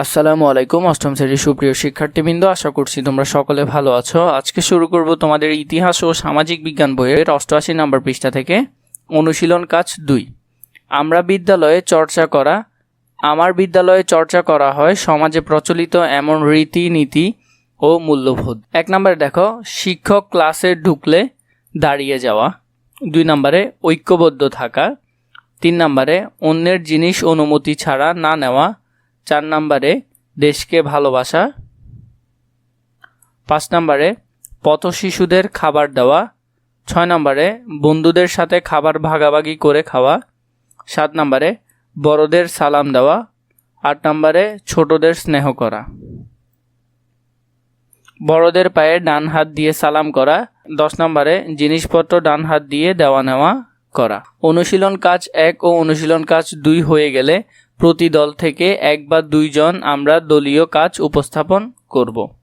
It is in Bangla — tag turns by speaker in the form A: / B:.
A: আসসালামু আলাইকুম, অষ্টম শ্রেণির সুপ্রিয় শিক্ষার্থীবৃন্দ, আশা করছি তোমরা সকলে ভালো আছো। আজকে শুরু করব তোমাদের ইতিহাস ও সামাজিক বিজ্ঞান বইয়ের অষ্টআশি নম্বর পৃষ্ঠা থেকে। অনুশীলন কাজ দুই। আমরা বিদ্যালয়ে চর্চা করা, আমার বিদ্যালয়ে চর্চা করা হয় সমাজে প্রচলিত এমন রীতিনীতি ও মূল্যবোধ। এক নম্বরে দেখো, শিক্ষক ক্লাসে ঢুকলে দাঁড়িয়ে যাওয়া। দুই নম্বরে, ঐক্যবদ্ধ থাকা। তিন নম্বরে, অন্যের জিনিস অনুমতি ছাড়া না নেওয়া। চার নম্বরে দেশকে ভালোবাসা। পাঁচ নম্বরে পথ শিশুদের খাবার দেওয়া। ছয় নম্বরে বন্ধুদের সাথে খাবার ভাগাভাগি করে খাওয়া। সাত নম্বরে বড়দের সালাম দেওয়া। আট নম্বরে ছোটদের স্নেহ করা। বড়দের পায়ে ডান হাত দিয়ে সালাম করা। দশ নম্বরে জিনিসপত্র ডান হাত দিয়ে দেওয়া নেওয়া। করা। অনুশীলন কাজ এক ও অনুশীলন কাজ দুই হয়ে গেলে প্রতি দল থেকে এক বা দুইজন আমরা দলীয় কাজ উপস্থাপন করব।